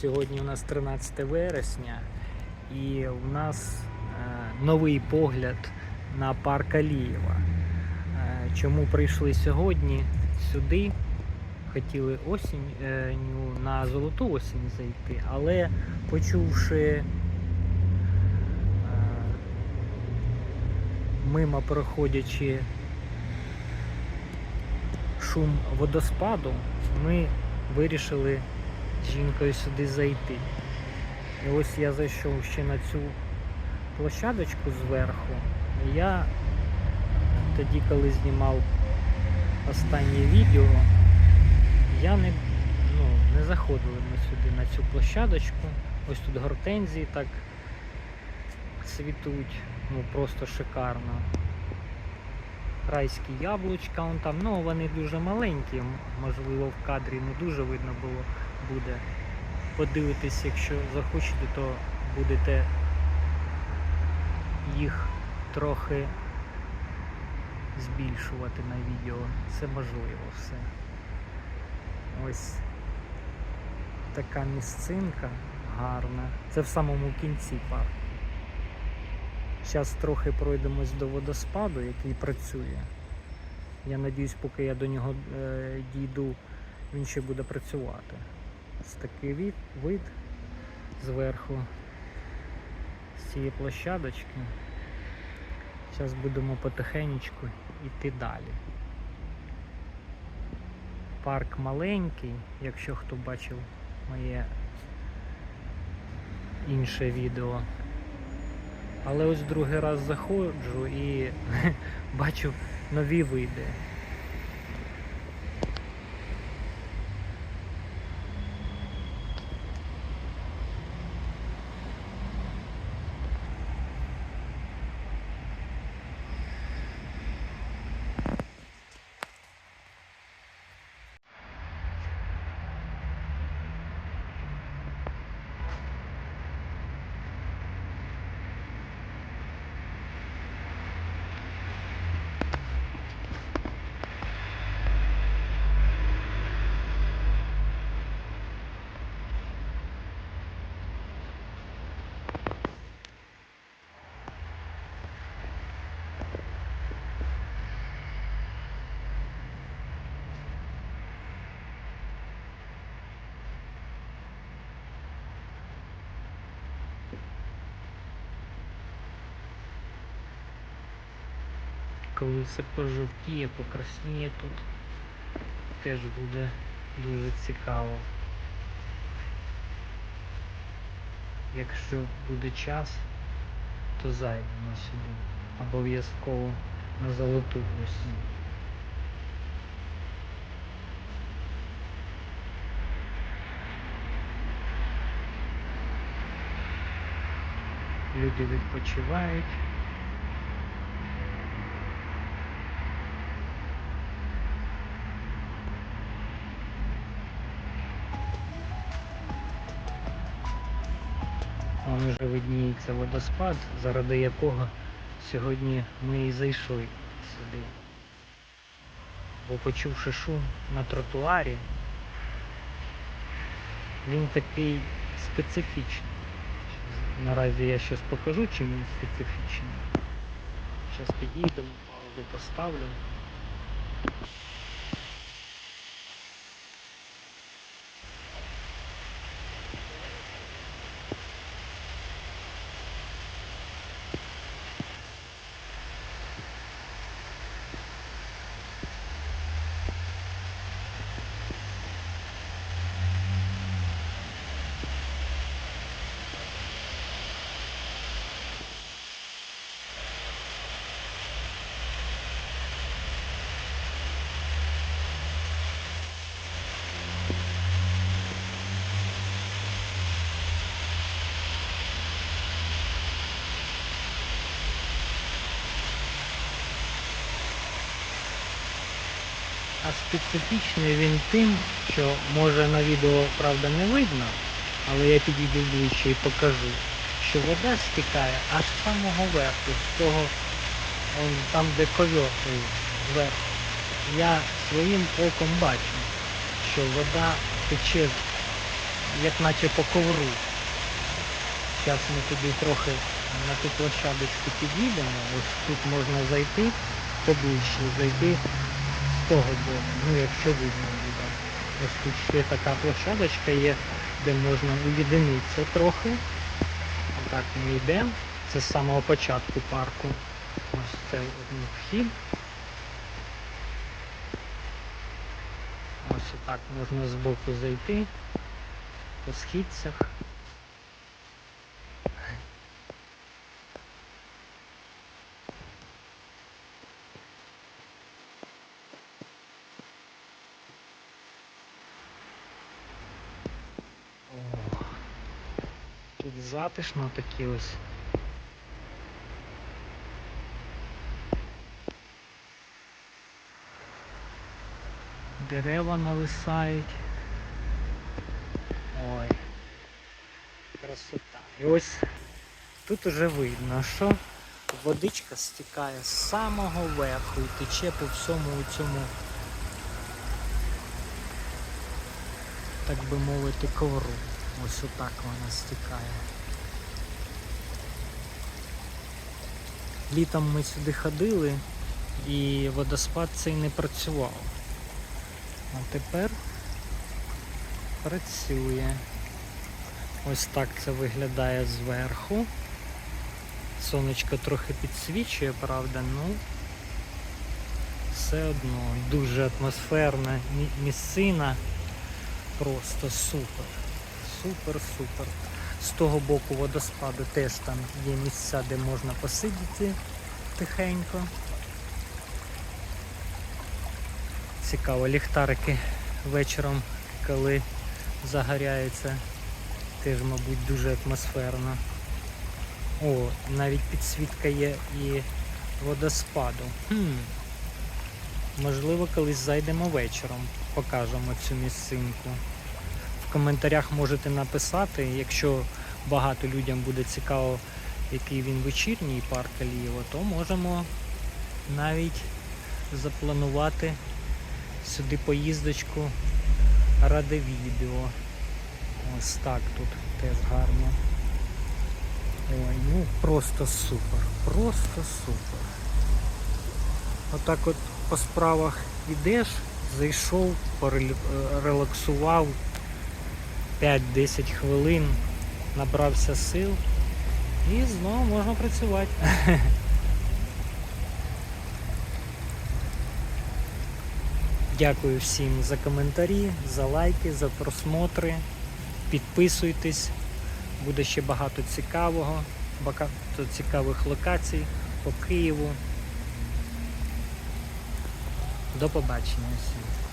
Сьогодні у нас 13 вересня і у нас е, новий погляд на парк Алієва. Е, Чому прийшли сьогодні сюди? Хотіли осінь е, на золоту осінь зайти, але почувши мимо проходячи шум водоспаду, ми вирішили з жінкою сюди зайти. І ось я зайшов ще на цю площадочку зверху. Я тоді, коли знімав останнє відео, я не, ну, не заходили ми сюди на цю площадочку. Ось тут гортензії так цвітуть, ну просто шикарно. Райські яблучка, вон там, ну вони дуже маленькі, можливо в кадрі не дуже видно було буде. Подивитись, якщо захочете, то будете їх трохи збільшувати на відео. Це можливо все. Ось така місцинка гарна. Це в самому кінці парку. Зараз трохи пройдемось до водоспаду, який працює. Я надіюсь, поки я до нього е, дійду, він ще буде працювати. Ось такий вид зверху з цієї площадочки. Зараз будемо потихенечку йти далі. Парк маленький, якщо хто бачив моє інше відео. Але ось другий раз заходжу і бачу нові види. Коли все пожовтіє, покрасніє тут, теж буде дуже цікаво. Якщо буде час, то зайдемо сюди. Обов'язково на золоту осінь. Люди відпочивають. Вже видніється водоспад, заради якого сьогодні ми і зайшли сюди. Бо почувши шум на тротуарі, він такий специфічний. Наразі я щось покажу, чим він специфічний. Зараз підійдемо, поставлю. А специфічний він тим, що може на відео правда не видно, але я підійду ближче і покажу, що вода стікає аж з самого верху, з того, он, там де ковер той зверху. Я своїм оком бачу, що вода тече як наче по ковру. Зараз ми туди трохи на ту площадочку підійдемо. Ось тут можна зайти поближче, зайти того боку, ну якщо видно буде. Ось тут ще така площадочка є, де можна уєдинитися трохи. Так ми йдемо. Це з самого початку парку. Ось це вхід. Ось отак можна збоку зайти по східцях. О, Тут затишно такі ось. Дерева нависають. Ой. Красота. І ось тут уже видно, що водичка стікає з самого верху і тече по всьому цьому, так би мовити, ковру. Ось отак вона стікає. Літом ми сюди ходили і водоспад цей не працював. А тепер працює. Ось так це виглядає зверху. Сонечко трохи підсвічує, правда, ну все одно дуже атмосферна місцина. Просто супер. Супер, супер. З того боку водоспаду теж там є місця, де можна посидіти тихенько. Цікаво, ліхтарики вечором, коли загоряється, теж, мабуть, дуже атмосферно. О, навіть підсвітка є і водоспаду. Хм. Можливо, колись зайдемо вечором, покажемо цю місцинку. Коментарях можете написати, якщо багато людям буде цікаво, який він вечірній парк Алієво, то можемо навіть запланувати сюди поїздочку ради відео. Ось так тут теж гарно. Ой, ну просто супер, просто супер. Отак от по справах ідеш, зайшов, порел- релаксував 5-10 хвилин, набрався сил і знову можна працювати. Дякую всім за коментарі, за лайки, за просмотри. Підписуйтесь, буде ще багато цікавого, багато цікавих локацій по Києву. До побачення всім.